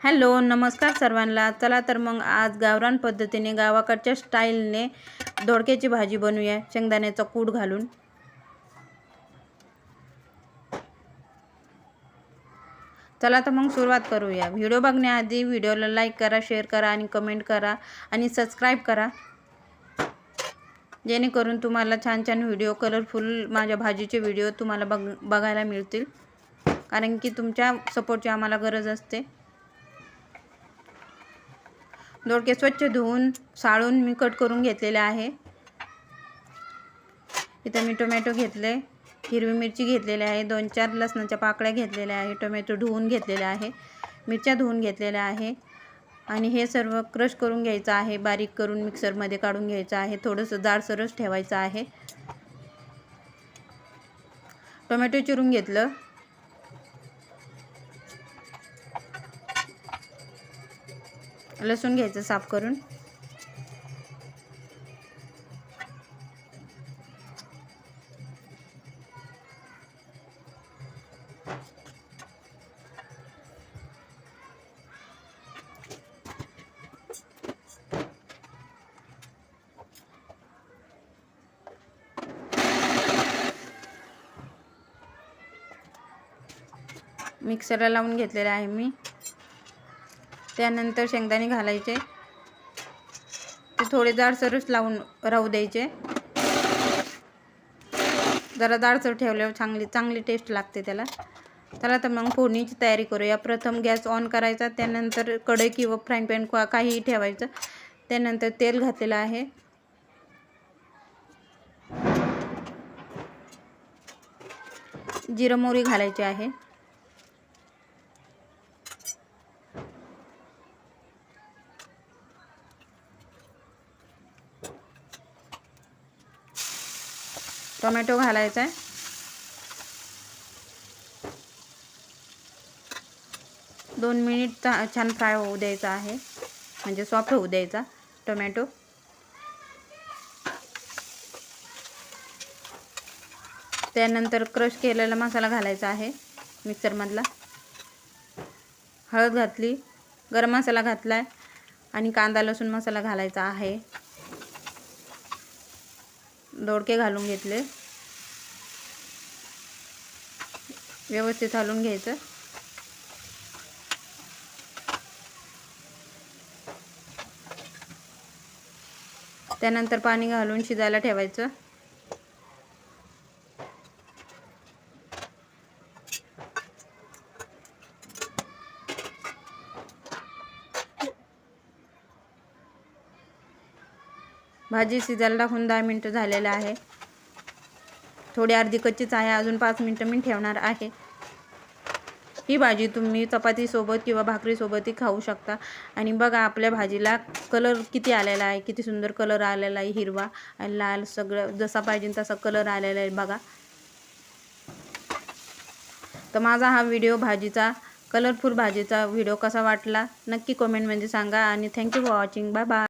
Hello नमस्कार सर्वांना. चला तर मग आज गावरान पद्धतीने गावाकडच्या स्टाईलने दोडक्याची भाजी बनवूया. शेंगदाण्याचा कूड घालून. चला तर मग सुरुवात करूया. व्हिडिओ बघण्याआधी व्हिडिओला लाईक करा शेअर करा आणि कमेंट करा आणि सबस्क्राईब करा. जेणेकरून तुम्हाला छान छान व्हिडिओ कलरफुल माझ्या भाजीचे व्हिडिओ तुम्हाला बघ बघायला मिळतील. कारण की तुमच्या सपोर्टची आम्हाला गरज असते. दोडके स्वच्छ धुवून साळून मी कट करून घेतलेले आहे. इथं मी टोमॅटो घेतले हिरवी मिरची घेतलेली आहे दोन चार लसणाच्या पाकळ्या घेतलेल्या आहे टोमॅटो धुवून घेतलेले आहे मिरच्या धुवून घेतलेल्या आहे आणि हे सर्व क्रश करून घ्यायचं आहे बारीक करून मिक्सरमध्ये काढून घ्यायचं आहे थोडंसं जाडसरच ठेवायचं आहे. टोमॅटो चिरून घेतलं. लसूण घ्यायचं साफ करून. मिक्सरला लावून घेतलेलं आहे मी. त्यानंतर शेंगदाणे घालायचे. ते थोडे जाडसरच लावून राहू द्यायचे. जरा जाडसर ठेवल्यावर चांगली चांगली टेस्ट लागते त्याला. चला तर मग फोडणीची तयारी करूया. प्रथम गॅस ऑन करायचा. त्यानंतर कढई किंवा फ्राईंग पॅन काहीही ठेवायचं. त्यानंतर तेल घातलेलं आहे. जिरं मोहरी घालायची आहे. टोमॅटो घालायचा आहे. दोन मिनिट छान फ्राय होऊ द्यायचा आहे. म्हणजे सॉफ्ट होऊ द्यायचा टोमॅटो. त्यानंतर क्रश केलेला मसाला घालायचा आहे मिक्सरमधला. हळद घातली गरम मसाला घातला आहे आणि कांदा लसूण मसाला घालायचा आहे. दोडके घालून घेतले. व्यवस्थित हलवून घ्यायचं. त्यानंतर पाणी घालून शिजायला ठेवायचं. भाजी शिजायला टाकून दहा मिनटं झालेलं आहे. थोडी अर्धी कच्चीच आहे. अजून पाच मिनटं मी ठेवणार आहे. ही भाजी तुम्ही चपातीसोबत किंवा भाकरीसोबतही खाऊ शकता. आणि बघा आपल्या भाजीला कलर किती आलेला आहे. किती सुंदर कलर आलेला आहे हिरवा आणि लाल सगळं जसा पाहिजे तसा कलर आलेला आहे बघा. तर माझा हा व्हिडिओ भाजीचा कलरफुल भाजीचा व्हिडिओ कसा वाटला नक्की कमेंटमध्ये सांगा. आणि thank you for watching bye bye